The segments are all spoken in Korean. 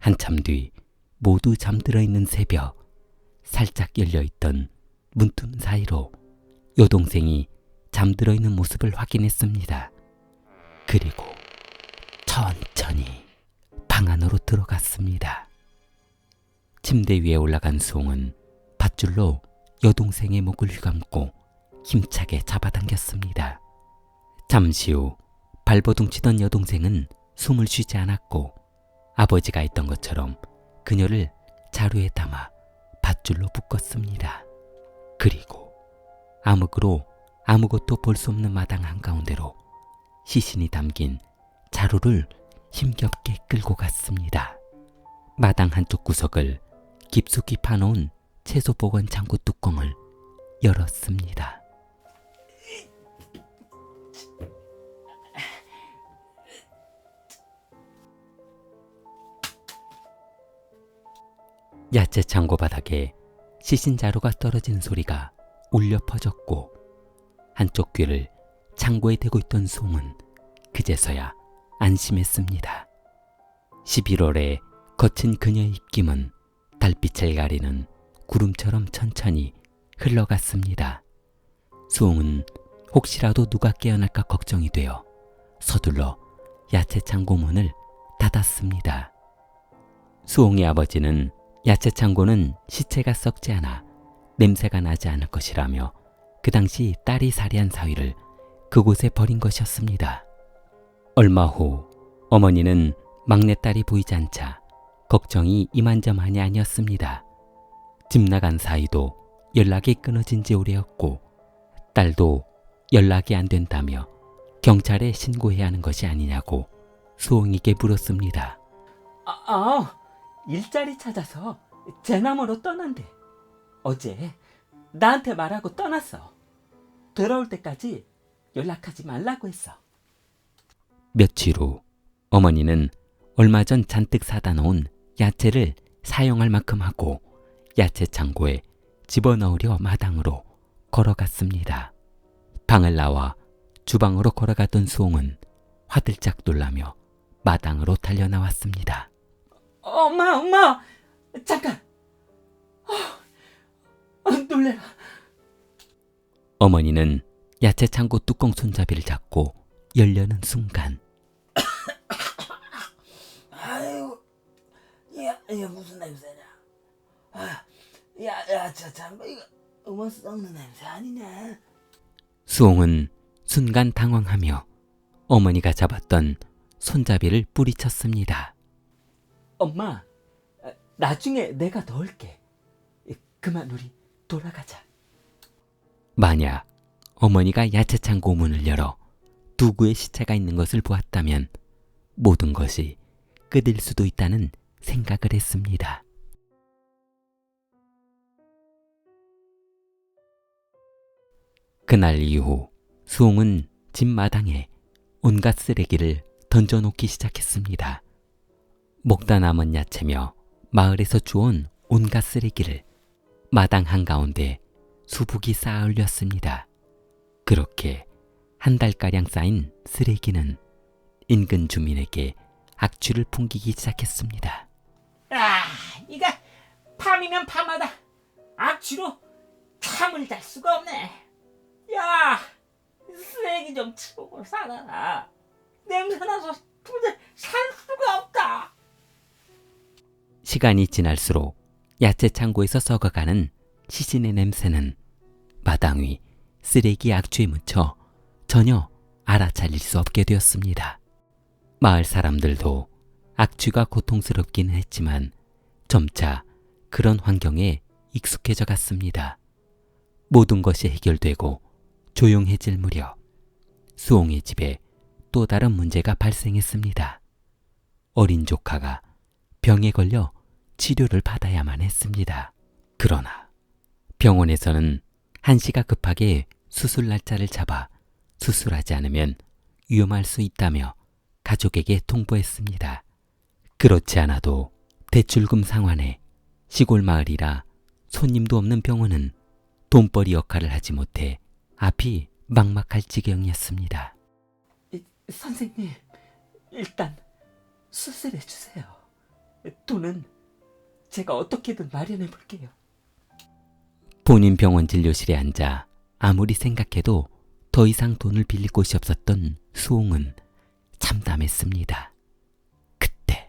한참 뒤 모두 잠들어 있는 새벽, 살짝 열려 있던 문틈 사이로 여동생이 잠들어 있는 모습을 확인했습니다. 그리고 천천히 방 안으로 들어갔습니다. 침대 위에 올라간 수홍은 밧줄로 여동생의 목을 휘감고 힘차게 잡아당겼습니다. 잠시 후 발버둥치던 여동생은 숨을 쉬지 않았고 아버지가 했던 것처럼 그녀를 자루에 담아 밧줄로 묶었습니다. 그리고 암흑으로 아무것도 볼 수 없는 마당 한가운데로 시신이 담긴 자루를 힘겹게 끌고 갔습니다. 마당 한쪽 구석을 깊숙이 파놓은 채소 보관 창고 뚜껑을 열었습니다. 야채 창고 바닥에 시신 자루가 떨어지는 소리가 울려 퍼졌고 한쪽 귀를 창고에 대고 있던 송은 그제서야 안심했습니다. 11월에 거친 그녀의 입김은 달빛을 가리는 구름처럼 천천히 흘러갔습니다. 수홍은 혹시라도 누가 깨어날까 걱정이 되어 서둘러 야채 창고 문을 닫았습니다. 수홍의 아버지는 야채 창고는 시체가 썩지 않아 냄새가 나지 않을 것이라며 그 당시 딸이 살해한 사위를 그곳에 버린 것이었습니다. 얼마 후 어머니는 막내딸이 보이지 않자 걱정이 이만저만이 아니었습니다. 집 나간 사이도 연락이 끊어진 지 오래였고 딸도 연락이 안 된다며 경찰에 신고해야 하는 것이 아니냐고 수홍에게 물었습니다. 아, 아, 일자리 찾아서 제남으로 떠난대. 어제 나한테 말하고 떠났어. 돌아올 때까지 연락하지 말라고 했어. 며칠 후 어머니는 얼마 전 잔뜩 사다 놓은 야채를 사용할 만큼 하고 야채 창고에 집어넣으려 마당으로 걸어갔습니다. 방을 나와 주방으로 걸어가던 수홍은 화들짝 놀라며 마당으로 달려나왔습니다. 엄마, 엄마, 잠깐. 아, 놀래라. 어머니는 야채 창고 뚜껑 손잡이를 잡고 열려는 순간 아이고, 야, 이게 무슨 냄새냐? 아, 야, 야, 저 참, 이거 어머 썩는 냄새 아니냐? 수홍은 순간 당황하며 어머니가 잡았던 손잡이를 뿌리쳤습니다. 엄마, 아, 나중에 내가 넣을게. 그만 우리 돌아가자. 만약 어머니가 야채 창 고 문을 열어 두구의 시체가 있는 것을 보았다면 모든 것이 끝일 수도 있다는 생각을 했습니다. 그날 이후 수홍은 집 마당에 온갖 쓰레기를 던져놓기 시작했습니다. 먹다 남은 야채며 마을에서 주온 온갖 쓰레기를 마당 한가운데 수북이 쌓아 올렸습니다. 그렇게 한 달가량 쌓인 쓰레기는 인근 주민에게 악취를 풍기기 시작했습니다. 아, 이거 밤이면 밤마다 악취로 잠을 잘 수가 없네. 야, 쓰레기 좀 치우고 살아라. 냄새나서 도저히 살 수가 없다. 시간이 지날수록 야채 창고에서 썩어가는 시신의 냄새는 마당 위 쓰레기 악취에 묻혀 전혀 알아차릴 수 없게 되었습니다. 마을 사람들도 악취가 고통스럽기는 했지만 점차 그런 환경에 익숙해져 갔습니다. 모든 것이 해결되고 조용해질 무렵 수홍의 집에 또 다른 문제가 발생했습니다. 어린 조카가 병에 걸려 치료를 받아야만 했습니다. 그러나 병원에서는 한시가 급하게 수술 날짜를 잡아 수술하지 않으면 위험할 수 있다며 가족에게 통보했습니다. 그렇지 않아도 대출금 상환에 시골 마을이라 손님도 없는 병원은 돈벌이 역할을 하지 못해 앞이 막막할 지경이었습니다. 이, 선생님, 일단 수술해 주세요. 돈은 제가 어떻게든 마련해 볼게요. 본인 병원 진료실에 앉아 아무리 생각해도 더 이상 돈을 빌릴 곳이 없었던 수홍은 참담했습니다. 그때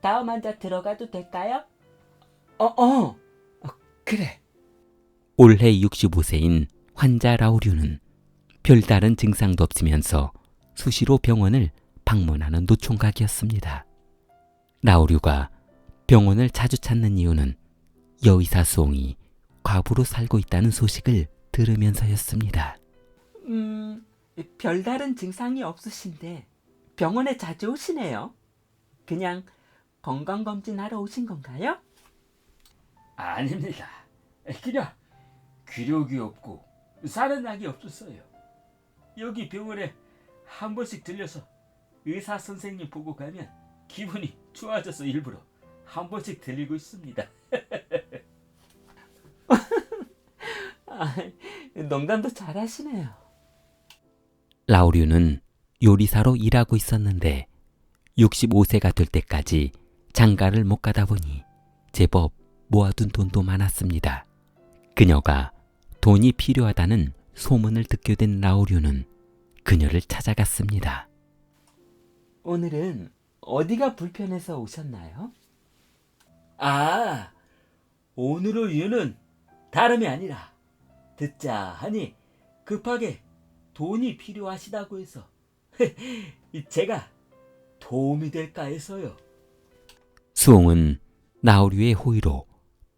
다음 환자 들어가도 될까요? 어, 어. 어, 그래. 올해 65세인 환자 라우류는 별다른 증상도 없으면서 수시로 병원을 방문하는 노총각이었습니다. 라우류가 병원을 자주 찾는 이유는 여의사 수홍이 과부로 살고 있다는 소식을 들으면서였습니다. 음, 별다른 증상이 없으신데 병원에 자주 오시네요. 그냥 건강검진하러 오신 건가요? 아닙니다. 그냥 귀력이 없고 사는 약이 없었어요. 여기 병원에 한 번씩 들려서 의사 선생님 보고 가면 기분이 좋아져서 일부러 한 번씩 들리고 있습니다. 아, 농담도 잘하시네요. 라우류는 요리사로 일하고 있었는데 65세가 될 때까지 장가를 못 가다 보니 제법 모아둔 돈도 많았습니다. 그녀가 돈이 필요하다는 소문을 듣게 된 라우류는 그녀를 찾아갔습니다. 오늘은 어디가 불편해서 오셨나요? 아, 오늘의 이유는 다름이 아니라 듣자 하니 급하게 돈이 필요하시다고 해서 제가 도움이 될까 해서요. 수홍은 라우류의 호의로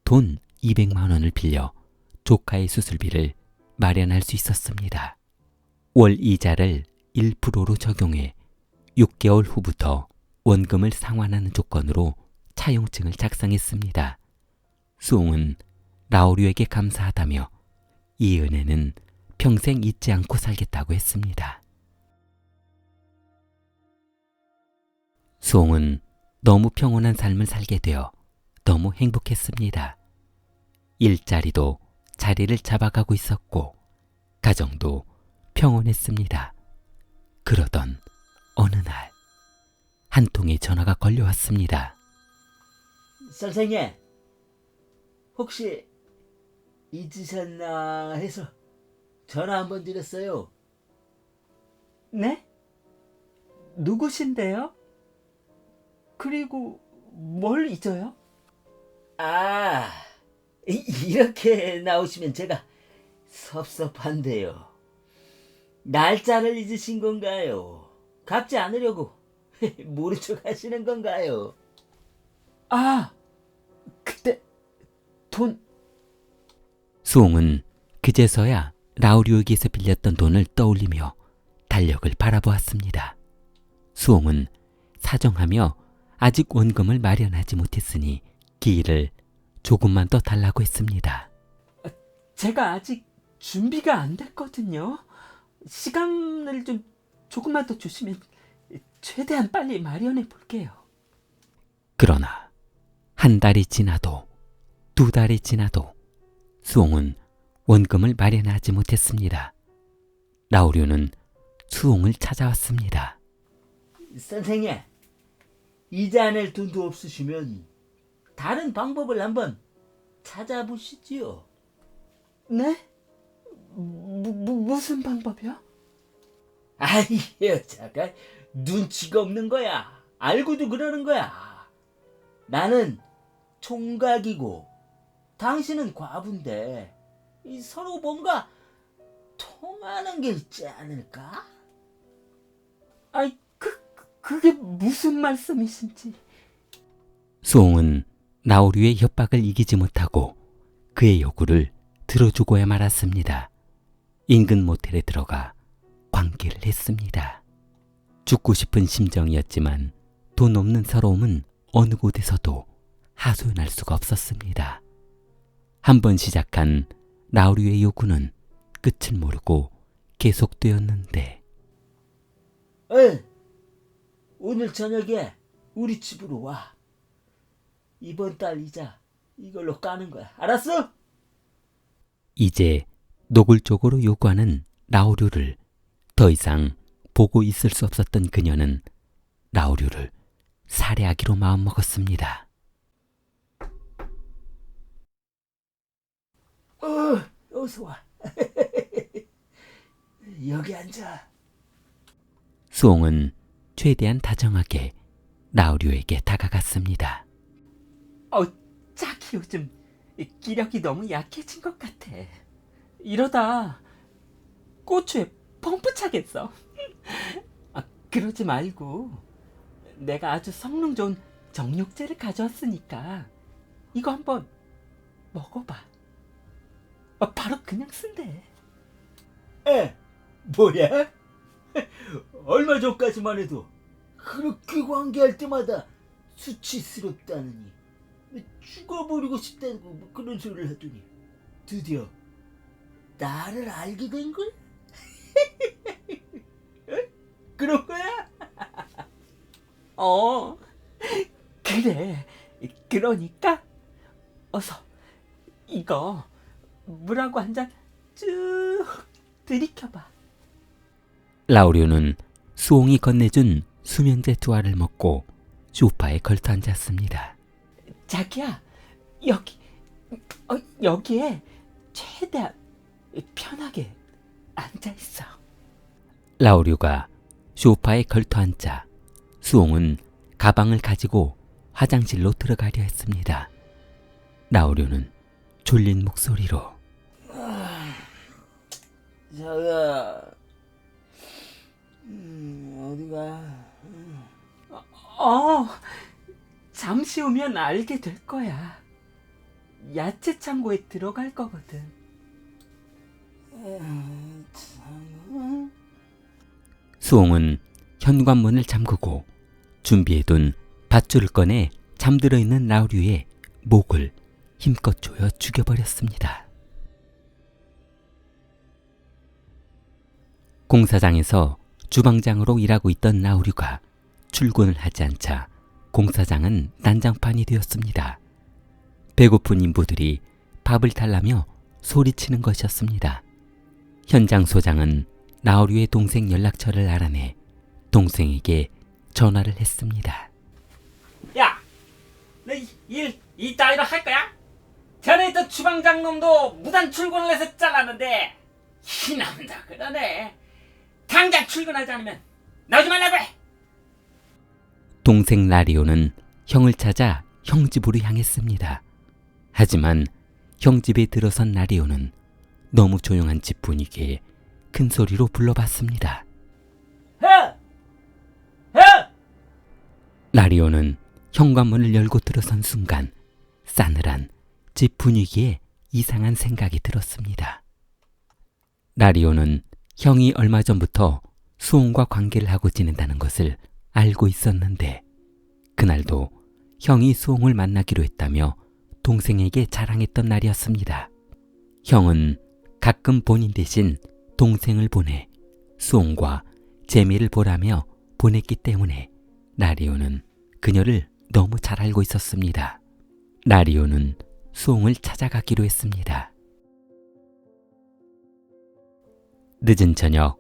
돈 200만 원을 빌려 조카의 수술비를 마련할 수 있었습니다. 월 이자를 1%로 적용해 6개월 후부터 원금을 상환하는 조건으로 차용증을 작성했습니다. 수홍은 라우류에게 감사하다며 이 은혜는 평생 잊지 않고 살겠다고 했습니다. 수홍은 너무 평온한 삶을 살게 되어 너무 행복했습니다. 일자리도 자리를 잡아가고 있었고, 가정도 평온했습니다. 그러던 어느 날, 한 통의 전화가 걸려왔습니다. 선생님, 혹시 잊으셨나 해서 전화 한번 드렸어요. 네? 누구신데요? 그리고 뭘 잊어요? 아, 이- 이렇게 나오시면 제가 섭섭한데요. 날짜를 잊으신 건가요? 갚지 않으려고 모른 척 하시는 건가요? 아, 그때 돈 수홍은 그제서야 라우리오에게서 빌렸던 돈을 떠올리며 달력을 바라보았습니다. 수홍은 사정하며 아직 원금을 마련하지 못했으니 기일을 조금만 더 달라고 했습니다. 제가 아직 준비가 안 됐거든요. 시간을 좀 조금만 더 주시면 최대한 빨리 마련해 볼게요. 그러나 한 달이 지나도 두 달이 지나도 수홍은 원금을 마련하지 못했습니다. 라우류는 수홍을 찾아왔습니다. 선생님, 이자 낼 돈도 없으시면 다른 방법을 한번 찾아보시지요. 네? 무, 무, 무슨 방법이요? 아이 여자가 눈치가 없는 거야. 알고도 그러는 거야. 나는 총각이고 당신은 과부인데 이 서로 뭔가 통하는 게 있지 않을까? 아이, 그, 그- 그게 무슨 말씀이신지. 수홍은 라우류의 협박을 이기지 못하고 그의 요구를 들어주고야 말았습니다. 인근 모텔에 들어가 관계를 했습니다. 죽고 싶은 심정이었지만 돈 없는 서러움은 어느 곳에서도 하소연할 수가 없었습니다. 한번 시작한 라우류의 요구는 끝을 모르고 계속되었는데 어, 오늘 저녁에 우리 집으로 와. 이번 달 이자 이걸로 까는 거야. 알았어? 이제 노골적으로 요구하는 라우류를 더 이상 보고 있을 수 없었던 그녀는 라오류를 살해하기로 마음먹었습니다. 어, 어서 와. 여기 앉아. 수홍은 최대한 다정하게 라오류에게 다가갔습니다. 어, 짝이 요즘 이 기력이 너무 약해진 것 같아. 이러다 고추에 펌프 차겠어. 아, 그러지 말고 내가 아주 성능 좋은 정육제를 가져왔으니까 이거 한번 먹어봐. 아, 바로 그냥 쓴대. 에, 뭐야? 얼마 전까지만 해도 그렇게 관계할 때마다 수치스럽다느니 죽어버리고 싶다고 뭐 그런 소리를 하더니 드디어 나를 알게 된 걸? 그런 거야? 어, 그래. 그러니까 어서 이거 물하고 한 잔 쭉 들이켜봐. 라오류는 수홍이 건네준 수면제 두 알을 먹고 소파에 걸터 앉았습니다. 자기야, 여기, 어, 여기에 최대한 편하게 앉아 있어. 라오류가 소파에 걸터 앉자 수홍은 가방을 가지고 화장실로 들어가려 했습니다. 라오류는 졸린 목소리로 자야, 음, 어디가? 어, 잠시 후면 알게 될 거야. 야채 창고에 들어갈 거거든. 수홍은 현관문을 잠그고 준비해둔 밧줄을 꺼내 잠들어 있는 라오류의 목을 힘껏 조여 죽여버렸습니다. 공사장에서 주방장으로 일하고 있던 라오류가 출근을 하지 않자 공사장은 난장판이 되었습니다. 배고픈 인부들이 밥을 달라며 소리치는 것이었습니다. 현장 소장은 라오류의 동생 연락처를 알아내 동생에게 전화를 했습니다. 야, 너일 이따위로 할 거야? 전에 있던 주방장 놈도 무단 출근을 해서 잘랐는데 희남다 그러네. 당장 출근하지 않으면 나오지 말라고 해. 동생 라리오는 형을 찾아 형 집으로 향했습니다. 하지만 형 집에 들어선 라리오는 너무 조용한 집 분위기에 큰 소리로 불러봤습니다. 해, 해. 라리오는 현관문을 열고 들어선 순간 싸늘한 집 분위기에 이상한 생각이 들었습니다. 라리오는 형이 얼마 전부터 수홍과 관계를 하고 지낸다는 것을 알고 있었는데 그날도 형이 수홍을 만나기로 했다며 동생에게 자랑했던 날이었습니다. 형은 가끔 본인 대신 동생을 보내 수홍과 재미를 보라며 보냈기 때문에 라리오는 그녀를 너무 잘 알고 있었습니다. 라리오는 수홍을 찾아가기로 했습니다. 늦은 저녁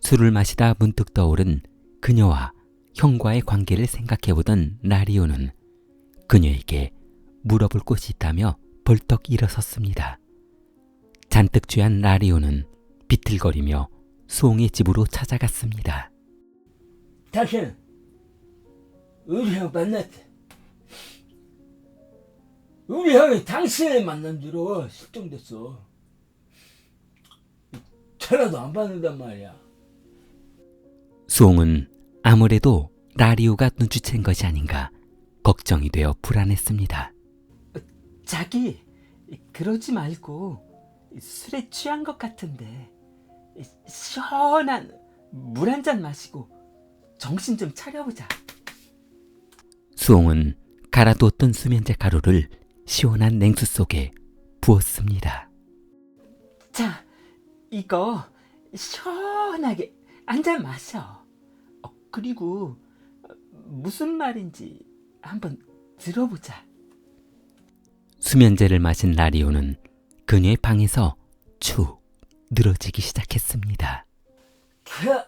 술을 마시다 문득 떠오른 그녀와 형과의 관계를 생각해보던 라리오는 그녀에게 물어볼 곳이 있다며 벌떡 일어섰습니다. 잔뜩 취한 라리오는 비틀거리며 수홍의 집으로 찾아갔습니다. 당신 우리 형 만났다. 우리 형이 당신을 만난 뒤로 실종됐어. 전화도 안 받는단 말이야. 수홍은 아무래도 라리오가 눈치챈 것이 아닌가 걱정이 되어 불안했습니다. 자기, 그러지 말고 술에 취한 것 같은데 시원한 물 한 잔 마시고 정신 좀 차려보자. 수홍은 갈아두었던 수면제 가루를 시원한 냉수 속에 부었습니다. 자, 이거 시원하게 한 잔 마셔. 어, 그리고 무슨 말인지 한번 들어보자. 수면제를 마신 라리오는 그녀의 방에서 축 늘어지기 시작했습니다. 그,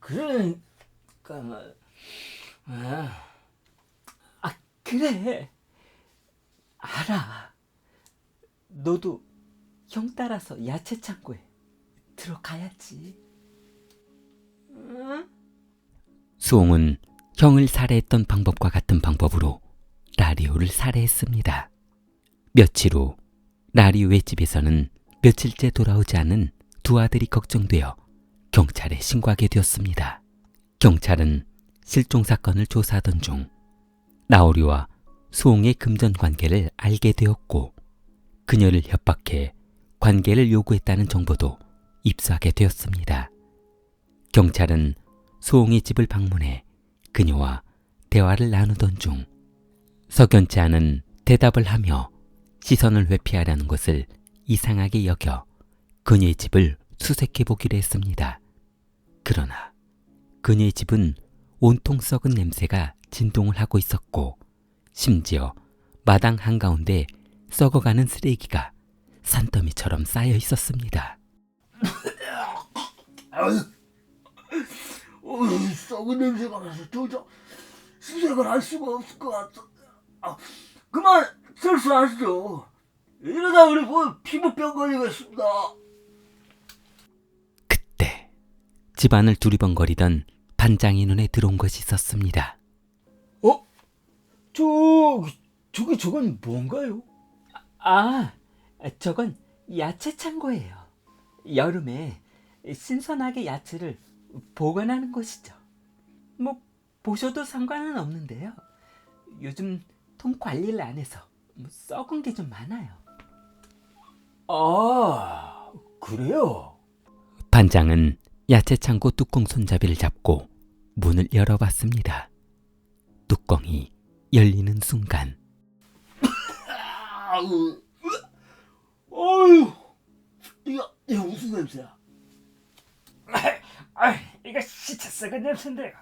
그런 잠깐만. 아, 아, 그래. 알아. 너도 형 따라서 야채 창고에 들어가야지. 응? 수홍은 형을 살해했던 방법과 같은 방법으로 라리오를 살해했습니다. 며칠 후 라리오의 집에서는 며칠째 돌아오지 않은 두 아들이 걱정되어 경찰에 신고하게 되었습니다. 경찰은 실종 사건을 조사하던 중 나오리와 수홍의 금전 관계를 알게 되었고 그녀를 협박해 관계를 요구했다는 정보도 입수하게 되었습니다. 경찰은 수홍의 집을 방문해 그녀와 대화를 나누던 중 석연치 않은 대답을 하며 시선을 회피하려는 것을 이상하게 여겨 그녀의 집을 수색해 보기로 했습니다. 그러나 그녀의 집은 온통 썩은 냄새가 진동을 하고 있었고 심지어 마당 한가운데 썩어가는 쓰레기가 산더미처럼 쌓여 있었습니다. 어, 썩은 냄새가 나서 도저히 수색을 할 수가 없을 것 같아. 아, 그만 철수하시죠. 이러다 우리 뭐 피부병 걸리겠습니다. 그때 집안을 두리번거리던 반장의 눈에 들어온 것이 있었습니다. 어? 저, 저기 저건 뭔가요? 아, 저건 야채 창고예요. 여름에 신선하게 야채를 보관하는 곳이죠. 뭐 보셔도 상관은 없는데요. 요즘 통 관리를 안 해서 뭐 썩은 게 좀 많아요. 아, 그래요? 반장은 야채 창고 뚜껑 손잡이를 잡고 문을 열어봤습니다. 뚜껑이 열리는 순간 아우, 어휴, 이거, 이거 무슨 냄새야? 아, 이거 시체 썩은 냄새인데요.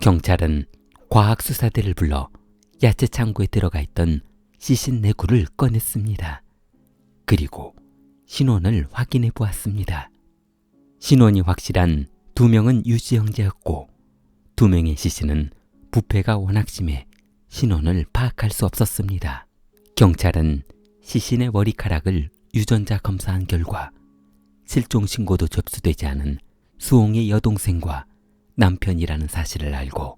경찰은 과학수사대를 불러 야채 창고에 들어가 있던 시신 내구를 꺼냈습니다. 그리고 신원을 확인해 보았습니다. 신원이 확실한 두 명은 유지 형제였고 두 명의 시신은 부패가 워낙 심해 신원을 파악할 수 없었습니다. 경찰은 시신의 머리카락을 유전자 검사한 결과 실종 신고도 접수되지 않은 수홍의 여동생과 남편이라는 사실을 알고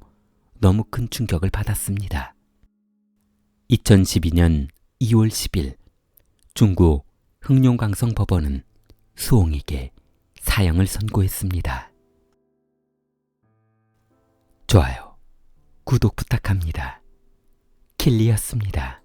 너무 큰 충격을 받았습니다. 2012년 2월 10일 중구 흥룡강성 법원은 수홍에게 사형을 선고했습니다. 좋아요, 구독 부탁합니다. 킬리였습니다.